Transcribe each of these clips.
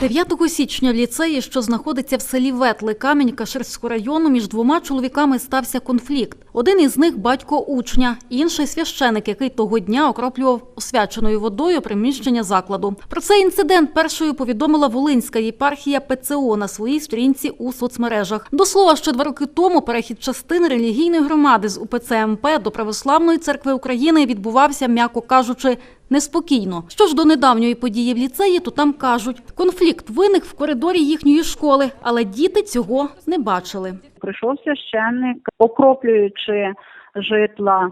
9 січня в ліцеї, що знаходиться в селі Ветли Камінь-Каширського району, між двома чоловіками стався конфлікт. Один із них батько учня, інший священик, який того дня окроплював освяченою водою приміщення закладу. Про цей інцидент першою повідомила Волинська єпархія ПЦО на своїй сторінці у соцмережах. До слова, ще два роки тому перехід частини релігійної громади з УПЦ МП до Православної церкви України відбувався, м'яко кажучи, неспокійно. Що ж до недавньої події в ліцеї, то там кажуть, конфлікт виник в коридорі їхньої школи, але діти цього не бачили. Прийшов священник, окроплюючи житла,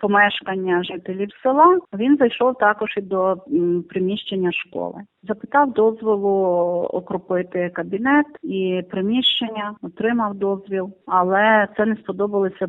помешкання жителів села, він зайшов також і до приміщення школи. Запитав дозволу окропити кабінет і приміщення, отримав дозвіл, але це не сподобалося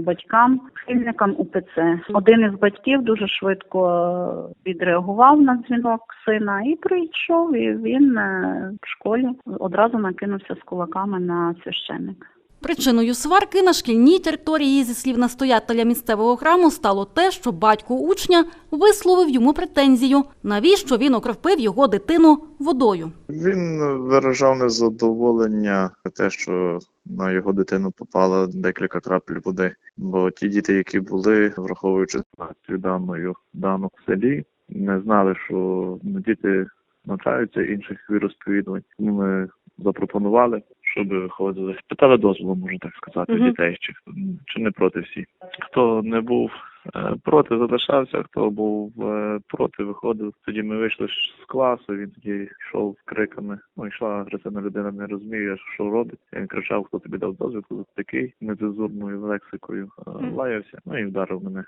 батькам, прихильникам УПЦ. Один із батьків дуже швидко відреагував на дзвінок сина і прийшов. І він е, в школі одразу накинувся з кулаками на священника. Причиною сварки на шкільній території, зі слів настоятеля місцевого храму, стало те, що батько учня висловив йому претензію, навіщо він окропив його дитину водою. Він виражав незадоволення те, що на його дитину попало декілька крапель води. Бо ті діти, які були, враховуючи ситуацію даною дану в селі, не знали, що ну, діти навчаються інших віросповідувань. Ми запропонували, щоб виходили. Питали дозволу, можна так сказати, Мгм. дітей, чи, чи не проти всі. Хто не був е, проти, залишався, хто був е, проти, виходив. Тоді ми вийшли з класу, він тоді йшов з криками. Ну, йшла агресивна людина, не розуміє, що робить. Він кричав, хто тобі дав дозвіл, хто такий, нецензурною лексикою е, лаявся, ну і вдарив мене.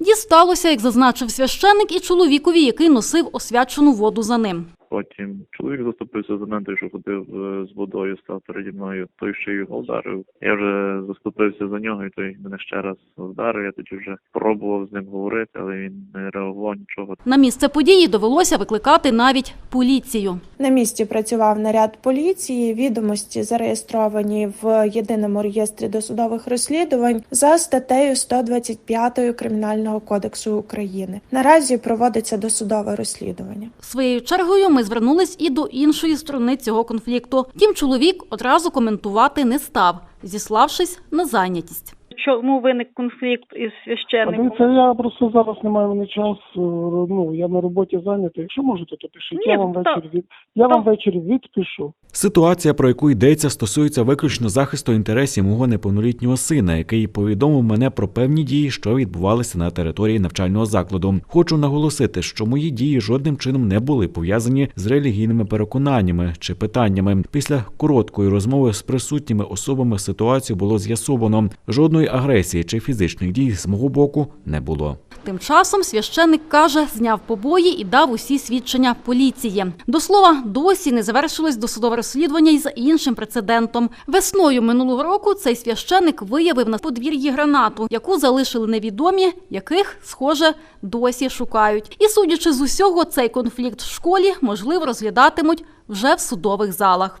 Дісталося, як зазначив священник, і чоловікові, який носив освячену воду за ним. Потім чоловік заступився за мене, той, що ходив е, з водою, став переді мною, той, ще його вдарив. Я вже заступився за нього, і той мене ще раз вдарив. Я тоді вже пробував з ним говорити, але він не реагував нічого. На місце події довелося викликати навіть поліцію. На місці працював наряд поліції. Відомості зареєстровані в єдиному реєстрі досудових розслідувань за статтею 125 Кримінального кодексу України. Наразі проводиться досудове розслідування. Своєю чергою ми звернулись і до іншої сторони цього конфлікту. Втім, чоловік одразу коментувати не став, зіславшись на зайнятість. Чому виник конфлікт із А священником? дивіться, я просто зараз не маю ні часу. Ну я на роботі зайнятий. Якщо можете, то пишіть. Ні, я вам ввечері від я вам ввечері відпишу. Ситуація, про яку йдеться, стосується виключно захисту інтересів мого неповнолітнього сина, який повідомив мене про певні дії, що відбувалися на території навчального закладу. Хочу наголосити, що мої дії жодним чином не були пов'язані з релігійними переконаннями чи питаннями. Після короткої розмови з присутніми особами ситуацію було з'ясовано. Жодної агресії чи фізичних дій з мого боку не було. Тим часом священник каже, зняв побої і дав усі свідчення поліції. До слова, досі не завершилось досудове розслідування із іншим прецедентом. Весною минулого року цей священник виявив на подвір'ї гранату, яку залишили невідомі, яких, схоже, досі шукають. І судячи з усього, цей конфлікт в школі можливо розглядатимуть вже в судових залах.